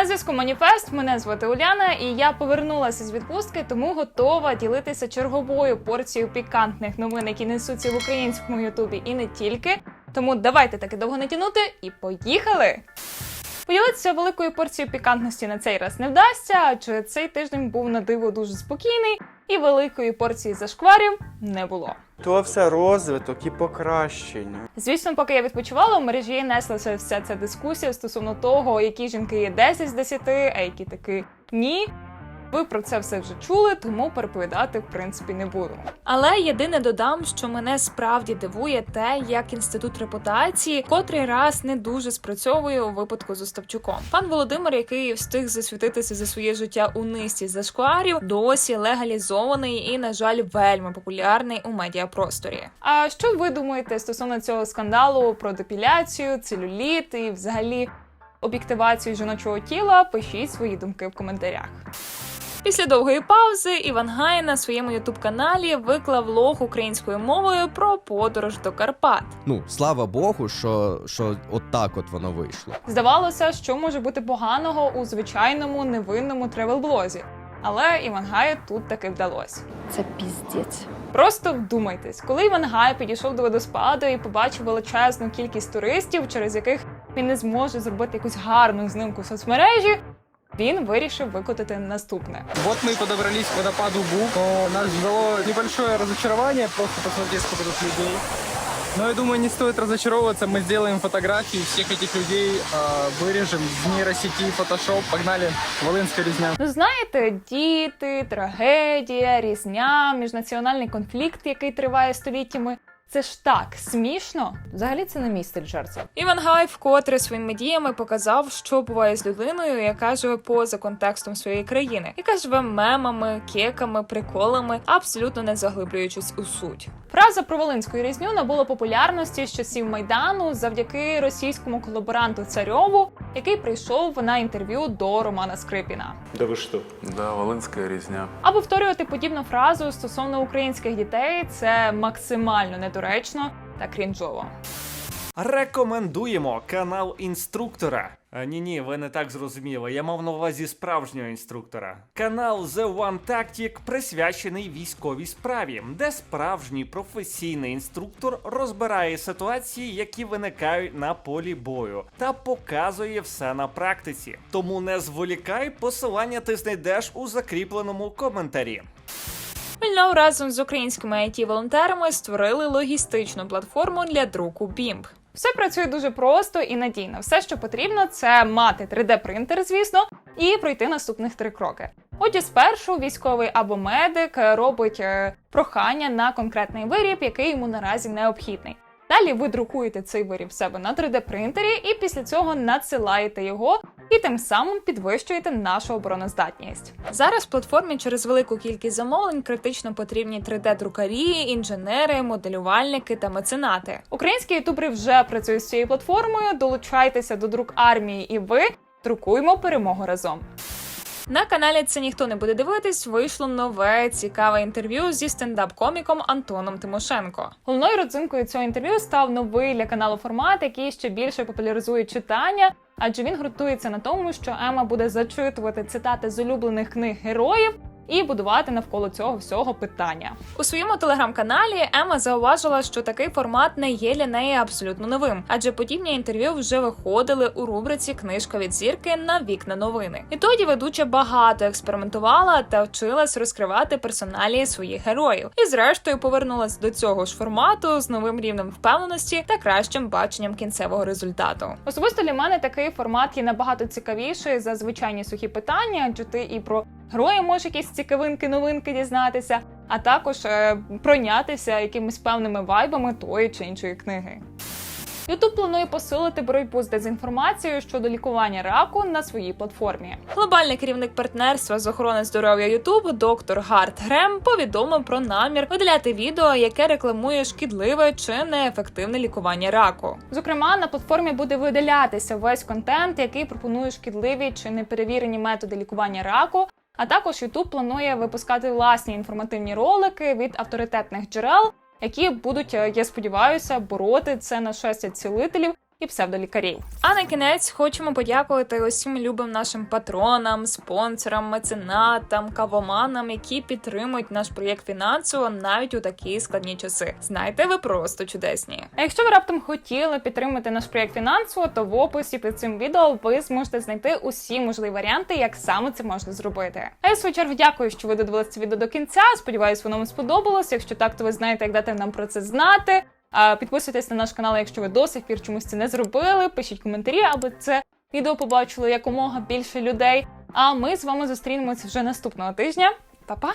На зв'язку Маніфест. Мене звати Уляна, і я повернулася з відпустки, тому готова ділитися черговою порцією пікантних новин, які несуться в українському Ютубі, і не тільки. Тому давайте таки довго не тянути і поїхали! Поділитися великою порцією пікантності на цей раз не вдасться, адже цей тиждень був на диво дуже спокійний, і великої порції зашкварів не було. То все розвиток і покращення. Звісно, поки я відпочивала, в мережі неслася вся ця дискусія стосовно того, які жінки є 10 з 10, а які таки ні. Ви про це все вже чули, тому переповідати в принципі не буду. Але єдине додам, що мене справді дивує те, як інститут репутації котрий раз не дуже спрацьовує у випадку з Остапчуком. Пан Володимир, який встиг засвітитися за своє життя у низці зашкварів, досі легалізований і, на жаль, вельми популярний у медіапросторі. А що ви думаєте стосовно цього скандалу про депіляцію, целюліт і взагалі об'єктивацію жіночого тіла? Пишіть свої думки в коментарях. Після довгої паузи Іван Гай на своєму ютуб-каналі виклав влог українською мовою про подорож до Карпат. Ну, слава Богу, що, що от так от воно вийшло. Здавалося, що може бути поганого у звичайному невинному тревел-блозі. Але Іван Гаю тут таки вдалося. Це піздець. Просто вдумайтесь, коли Іван Гай підійшов до водоспаду і побачив величезну кількість туристів, через яких він не зможе зробити якусь гарну знимку в соцмережі Він вирішив викотити наступне. Вот мы и подобрались к водопаду Буг. Но Нас ждало небольшое разочарование, просто посмотреть, сколько тут людей. Но я думаю, не стоит разочаровываться. Мы сделаем фотографии всех этих людей, э, вырежем в нейросети, фотошоп. Погнали. Волынская резня. Ну знаєте, діти, трагедія, різня, міжнаціональний конфлікт, який триває століттями. Це ж так смішно. Взагалі це не мій стиль жартів. Іван Гай вкотре своїми діями показав, що буває з людиною, яка живе поза контекстом своєї країни, яка живе мемами, кеками, приколами, абсолютно не заглиблюючись у суть. Фраза про Волинську різню набула популярності з часів майдану завдяки російському колаборанту Царьову, який прийшов на інтерв'ю до Романа Скрипіна. Да вы что? Да, волинська різня. А повторювати подібну фразу стосовно українських дітей це максимально недоречно та крінжово. Рекомендуємо канал інструктора. Ні, ні, ви не так зрозуміли. Я мав на увазі справжнього інструктора. Канал The One Tactic присвячений військовій справі, де справжній професійний інструктор розбирає ситуації, які виникають на полі бою, та показує все на практиці. Тому не зволікай, посилання ти знайдеш у закріпленому коментарі. Мільнов разом з українськими it волонтерами створили логістичну платформу для друку BIMP. Все працює дуже просто і надійно. Все, що потрібно, це мати 3D-принтер, звісно, і пройти наступних три кроки. Отже, спершу військовий або медик е, робить е, прохання на конкретний виріб, який йому наразі необхідний. Далі ви друкуєте цей виріб в себе на 3D-принтері і після цього надсилаєте його і тим самим підвищуєте нашу обороноздатність. Зараз платформі через велику кількість замовлень критично потрібні 3D-друкарі, інженери, моделювальники та меценати. Українські ютубери вже працюють з цією платформою. Долучайтеся до друк армії, і ви друкуємо перемогу разом. На каналі це ніхто не буде дивитись. Вийшло нове цікаве інтерв'ю зі стендап-коміком Антоном Тимошенко. Головною родзинкою цього інтерв'ю став новий для каналу формат, який ще більше популяризує читання, адже він ґрунтується на тому, що Ема буде зачитувати цитати з улюблених книг героїв. І будувати навколо цього всього питання у своєму телеграм-каналі. Ема зауважила, що такий формат не є для неї абсолютно новим, адже подібні інтерв'ю вже виходили у рубриці Книжка від зірки на вікна новини. І тоді ведуча багато експериментувала та вчилась розкривати персоналії своїх героїв. І зрештою повернулась до цього ж формату з новим рівнем впевненості та кращим баченням кінцевого результату. Особисто для мене такий формат є набагато цікавіший за звичайні сухі питання, адже ти і про героя можеш якісь цікавинки, новинки дізнатися, а також е, пройнятися якимись певними вайбами тої чи іншої книги. Ютуб планує посилити боротьбу з дезінформацією щодо лікування раку на своїй платформі. Глобальний керівник партнерства з охорони здоров'я Ютуб, доктор Гарт Грем, повідомив про намір видаляти відео, яке рекламує шкідливе чи неефективне лікування раку. Зокрема, на платформі буде видалятися весь контент, який пропонує шкідливі чи неперевірені методи лікування раку. А також YouTube планує випускати власні інформативні ролики від авторитетних джерел, які будуть, е, я сподіваюся, бороти це нашестя цілителів і псевдолікарів. А на кінець хочемо подякувати усім любим нашим патронам, спонсорам, меценатам, кавоманам, які підтримують наш проєкт фінансово навіть у такі складні часи. Знаєте, ви просто чудесні. А якщо ви раптом хотіли підтримати наш проєкт фінансово, то в описі під цим відео ви зможете знайти усі можливі варіанти, як саме це можна зробити. А я в свою чергу дякую, що ви додивилися відео до кінця. Сподіваюсь, воно вам сподобалось. Якщо так, то ви знаєте, як дати нам про це знати. Підписуйтесь на наш канал, якщо ви до сих пір чомусь це не зробили. Пишіть коментарі, аби це відео побачило якомога більше людей. А ми з вами зустрінемося вже наступного тижня. Па-па!